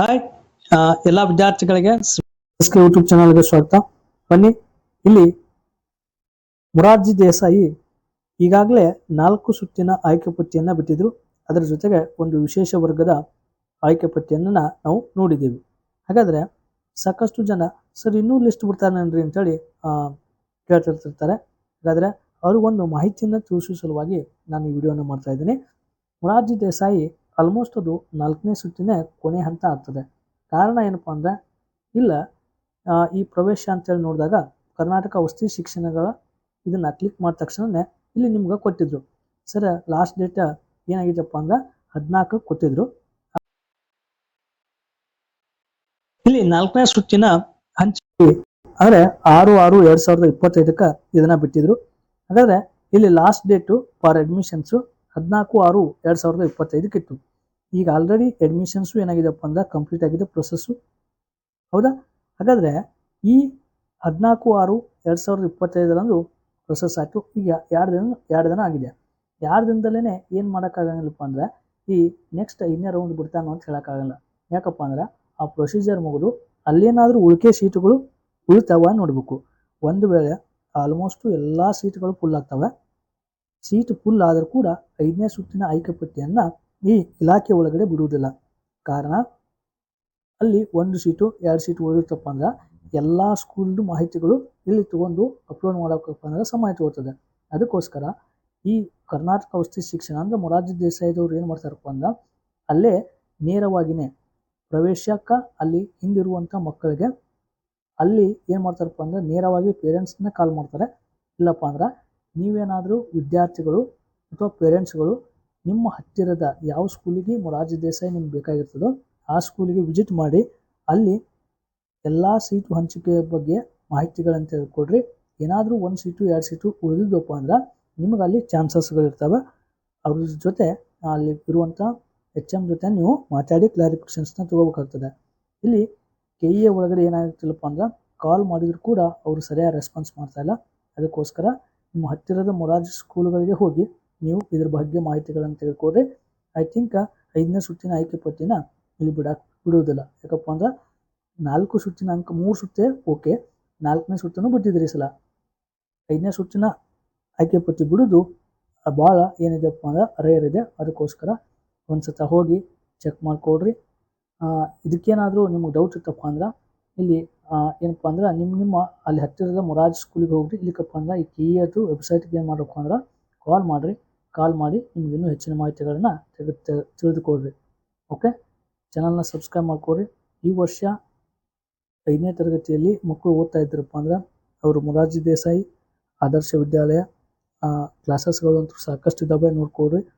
Hi ಎಲ್ಲ ವಿದ್ಯಾರ್ಥಿಗಳಿಗೆ YouTube ಚಾನಲ್ಗೆ ಸ್ವಾಗತ. ಬನ್ನಿ, ಇಲ್ಲಿ ಮುರಾರ್ಜಿ ದೇಸಾಯಿ ಈಗಾಗಲೇ ನಾಲ್ಕು ಸುತ್ತಿನ ಆಯ್ಕೆ ಪಟ್ಟಿಯನ್ನ ಬಿಟ್ಟಿದ್ರು. ಅದರ ಜೊತೆಗೆ ಒಂದು ವಿಶೇಷ ವರ್ಗದ ಆಯ್ಕೆ ಪಟ್ಟಿಯನ್ನ ನಾವು ನೋಡಿದ್ದೀವಿ. ಹಾಗಾದ್ರೆ ಸಾಕಷ್ಟು ಜನ, ಸರ್, ಇನ್ನೂ ಲಿಸ್ಟ್ ಬಿಡ್ತಾರೇನ್ರಿ? ಅಂತೇಳಿ ಕೇಳ್ತಿರ್ತಿರ್ತಾರೆ. ಹಾಗಾದ್ರೆ ಅವ್ರಿಗೊಂದು ಮಾಹಿತಿಯನ್ನ ತಿಳಿಸುವ ಸಲುವಾಗಿ ನಾನು ಈ ವಿಡಿಯೋನ ಮಾಡ್ತಾ ಇದ್ದೀನಿ. ಮುರಾರ್ಜಿ ದೇಸಾಯಿ ಆಲ್ಮೋಸ್ಟ್ ಅದು ನಾಲ್ಕನೇ ಸುತ್ತಿನ ಕೊನೆ ಹಂತ ಆಗ್ತದೆ. ಕಾರಣ ಏನಪ್ಪ ಅಂದರೆ, ಇಲ್ಲ ಈ ಪ್ರವೇಶ ಅಂತೇಳಿ ನೋಡಿದಾಗ ಕರ್ನಾಟಕ ವಸತಿ ಶಿಕ್ಷಣಗಳ ಇದನ್ನ ಕ್ಲಿಕ್ ಮಾಡಿದ ತಕ್ಷಣನೇ ಇಲ್ಲಿ ನಿಮ್ಗೆ ಕೊಟ್ಟಿದ್ರು. ಸರ್ ಲಾಸ್ಟ್ ಡೇಟ್ ಏನಾಗಿದೆಪ್ಪ ಅಂದ್ರೆ ಹದಿನಾಲ್ಕು ಕೊಟ್ಟಿದ್ರು. ಇಲ್ಲಿ ನಾಲ್ಕನೇ ಸುತ್ತಿನ ಹಂಚಿ ಅಂದರೆ ಆರು ಆರು ಎರಡ್ ಸಾವಿರದ ಇಪ್ಪತ್ತೈದಕ್ಕೆ ಇದನ್ನ ಬಿಟ್ಟಿದ್ರು. ಹಾಗಾದರೆ ಇಲ್ಲಿ ಲಾಸ್ಟ್ ಡೇಟು ಫಾರ್ ಅಡ್ಮಿಷನ್ಸು ಹದಿನಾಲ್ಕು ಆರು ಎರಡ್ ಸಾವಿರದ ಇಪ್ಪತ್ತೈದಕ್ಕೆ ಇತ್ತು. ಈಗ ಆಲ್ರೆಡಿ ಅಡ್ಮಿಷನ್ಸು ಏನಾಗಿದೆಪ್ಪ ಅಂದ್ರೆ ಕಂಪ್ಲೀಟ್ ಆಗಿದೆ ಪ್ರೊಸೆಸ್ಸು ಹೌದಾ? ಹಾಗಾದ್ರೆ ಈ ಹದಿನಾಲ್ಕು ಆರು ಎರಡು ಸಾವಿರದ ಇಪ್ಪತ್ತೈದರಂದು ಪ್ರೊಸೆಸ್ ಆಯಿತು. ಈಗ ಎರಡು ದಿನ ಎರಡು ದಿನ ಆಗಿದೆ? ಎರಡು ದಿನದಲ್ಲೇ ಏನು ಮಾಡೋಕ್ಕಾಗಂಗಿಲ್ಲಪ್ಪ ಅಂದ್ರೆ ಈ ನೆಕ್ಸ್ಟ್ ಇನ್ನೇ ರೌಂಡ್ ಬಿಡ್ತಾನೋ ಅಂತ ಹೇಳೋಕ್ಕಾಗಲ್ಲ. ಯಾಕಪ್ಪ ಅಂದ್ರೆ ಆ ಪ್ರೊಸೀಜರ್ ಮುಗಿದು ಅಲ್ಲೇನಾದರೂ ಉಳಿಕೆ ಸೀಟುಗಳು ಉಳಿತಾವ ನೋಡಬೇಕು. ಒಂದು ವೇಳೆ ಆಲ್ಮೋಸ್ಟು ಎಲ್ಲ ಸೀಟ್ಗಳು ಫುಲ್ ಆಗ್ತವೆ. ಸೀಟ್ ಫುಲ್ ಆದರೂ ಕೂಡ ಐದನೇ ಸುತ್ತಿನ ಆಯ್ಕೆ ಈ ಇಲಾಖೆ ಒಳಗಡೆ ಬಿಡುವುದಿಲ್ಲ. ಕಾರಣ, ಅಲ್ಲಿ ಒಂದು ಸೀಟು, ಎರಡು ಸೀಟು ಉಳಿದಿರ್ತಪ್ಪ ಅಂದ್ರೆ ಎಲ್ಲ ಸ್ಕೂಲ್ದು ಮಾಹಿತಿಗಳು ಇಲ್ಲಿ ತಗೊಂಡು ಅಪ್ಲೋಡ್ ಮಾಡೋಕಪ್ಪ ಅಂದ್ರೆ ಸಮಯ ತಗೋತದೆ. ಅದಕ್ಕೋಸ್ಕರ ಈ ಕರ್ನಾಟಕ ವಸತಿ ಶಿಕ್ಷಣ ಅಂದ್ರೆ ಮೊರಾರ್ಜಿ ದೇಸಾಯಿದವ್ರು ಏನು ಮಾಡ್ತಾರಪ್ಪ ಅಂದ್ರೆ ಅಲ್ಲೇ ನೇರವಾಗಿನೇ ಪ್ರವೇಶಕ್ಕೆ ಅಲ್ಲಿ ಹಿಂದಿರುವಂಥ ಮಕ್ಕಳಿಗೆ ಅಲ್ಲಿ ಏನು ಮಾಡ್ತಾರಪ್ಪ ಅಂದ್ರೆ ನೇರವಾಗಿ ಪೇರೆಂಟ್ಸ್ನ ಕಾಲ್ ಮಾಡ್ತಾರೆ. ಇಲ್ಲಪ್ಪ ಅಂದ್ರೆ ನೀವೇನಾದರೂ ವಿದ್ಯಾರ್ಥಿಗಳು ಅಥವಾ ಪೇರೆಂಟ್ಸ್ಗಳು ನಿಮ್ಮ ಹತ್ತಿರದ ಯಾವ ಸ್ಕೂಲಿಗೆ ಮೊರಾರ್ಜಿ ದೇಸಾಯಿ ನಿಮ್ಗೆ ಬೇಕಾಗಿರ್ತದೋ ಆ ಸ್ಕೂಲಿಗೆ ವಿಸಿಟ್ ಮಾಡಿ, ಅಲ್ಲಿ ಎಲ್ಲ ಸೀಟು ಹಂಚಿಕೆಯ ಬಗ್ಗೆ ಮಾಹಿತಿಗಳನ್ನು ತೆಗೆದುಕೊಡ್ರಿ. ಏನಾದರೂ ಒಂದು ಸೀಟು ಎರಡು ಸೀಟು ಉಳಿದಿದ್ದಪ್ಪ ಅಂದ್ರೆ ನಿಮಗೆ ಅಲ್ಲಿ ಚಾನ್ಸಸ್ಗಳಿರ್ತವೆ ಅವ್ರ ಜೊತೆ ಅಲ್ಲಿ ಇರುವಂಥ ಎಚ್ ಎಂ ಜೊತೆ ನೀವು ಮಾತಾಡಿ ಕ್ಲಾರಿಫಿಕೇಶನ್ಸ್ನ ತಗೋಬೇಕಾಗ್ತದೆ. ಇಲ್ಲಿ ಕೆ ಇ ಎ ಒಳಗಡೆ ಏನಾಗಿರ್ತಿಲ್ಲಪ್ಪ ಅಂದ್ರೆ ಕಾಲ್ ಮಾಡಿದರೂ ಕೂಡ ಅವರು ಸರಿಯಾಗಿ ರೆಸ್ಪಾನ್ಸ್ ಮಾಡ್ತಾಯಿಲ್ಲ ಅದಕ್ಕೋಸ್ಕರ ನಿಮ್ಮ ಹತ್ತಿರದ ಮೊರಾರ್ಜಿ ಸ್ಕೂಲ್ಗಳಿಗೆ ಹೋಗಿ ನೀವು ಇದ್ರ ಬಗ್ಗೆ ಮಾಹಿತಿಗಳನ್ನು ತೆಗೆದುಕೊಂಡ್ರೆ ಐ ಥಿಂಕ್ ಐದನೇ ಸುತ್ತಿನ ಆಯ್ಕೆ ಪಟ್ಟಿನ ಇಲ್ಲಿ ಬಿಡಕ್ಕೆ ಬಿಡುವುದಿಲ್ಲ. ಯಾಕಪ್ಪ ಅಂದ್ರೆ ನಾಲ್ಕು ಸುತ್ತಿನ ಅಂಕ, ಮೂರು ಸುತ್ತೇ ಓಕೆ ನಾಲ್ಕನೇ ಸುತ್ತನ್ನು ಬಿಟ್ಟಿದ್ರಿ ಸಲ. ಐದನೇ ಸುತ್ತಿನ ಆಯ್ಕೆ ಪಟ್ಟಿ ಬಿಡೋದು ಭಾಳ ಏನಿದೆಪ್ಪ ಅಂದ್ರೆ ರೇರ್ ಇದೆ. ಅದಕ್ಕೋಸ್ಕರ ಒಂದು ಸತ ಹೋಗಿ ಚೆಕ್ ಮಾಡಿಕೊಡ್ರಿ ಇದಕ್ಕೇನಾದರೂ ನಿಮಗೆ ಡೌಟ್ ಇತ್ತಪ್ಪ ಅಂದ್ರೆ ಇಲ್ಲಿ ಏನಪ್ಪ ಅಂದ್ರೆ ನಿಮ್ಮ ನಿಮ್ಮ ಅಲ್ಲಿ ಹತ್ತಿರದ ಮೊರಾಜ್ ಸ್ಕೂಲಿಗೆ ಹೋಗ್ರಿ. ಇಲ್ಲಿಕಪ್ಪ ಅಂದ್ರೆ ಈ ಕೆ ಇಯದು ವೆಬ್ಸೈಟ್ಗೆ ಏನು ಮಾಡಬೇಕು ಅಂದ್ರೆ ಕಾಲ್ ಮಾಡಿರಿ. ಕಾಲ್ ಮಾಡಿ ನಿಮ್ಗೆ ಇನ್ನೂ ಹೆಚ್ಚಿನ ಮಾಹಿತಿಗಳನ್ನ ತೆಗೆದು ತೆಗೆ- ತಿಳಿದುಕೊಡ್ರಿ. ಓಕೆ? ಚಾನಲ್ನ ಸಬ್ಸ್ಕ್ರೈಬ್ ಮಾಡ್ಕೊಡ್ರಿ. ಈ ವರ್ಷ ಐದನೇ ತರಗತಿಯಲ್ಲಿ ಮಕ್ಕಳು ಓದ್ತಾ ಇದ್ದರಪ್ಪ ಅಂದ್ರೆ ಅವರು ಮೊರಾರ್ಜಿ ದೇಸಾಯಿ ಆದರ್ಶ ವಿದ್ಯಾಲಯ ಕ್ಲಾಸಸ್ಗಳಂತೂ ಸಾಕಷ್ಟು ಇದ್ದಾವೆ ನೋಡ್ಕೊಡ್ರಿ.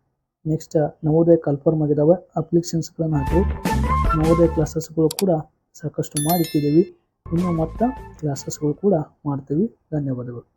ನೆಕ್ಸ್ಟ್, ನವೋದಯ ಕನ್ಫರ್ಮ್ ಆಗಿದ್ದಾವೆ ಅಪ್ಲಿಕೇಶನ್ಸ್ಗಳನ್ನು ಹಾಕಿ ನವೋದಯ ಕ್ಲಾಸಸ್ಗಳು ಕೂಡ ಸಾಕಷ್ಟು ಮಾಡಿಟ್ಟಿದ್ದೀವಿ. ಇನ್ನು ಮತ್ತೆ ಕ್ಲಾಸಸ್ಗಳು ಕೂಡ ಮಾಡ್ತೀವಿ. ಧನ್ಯವಾದಗಳು.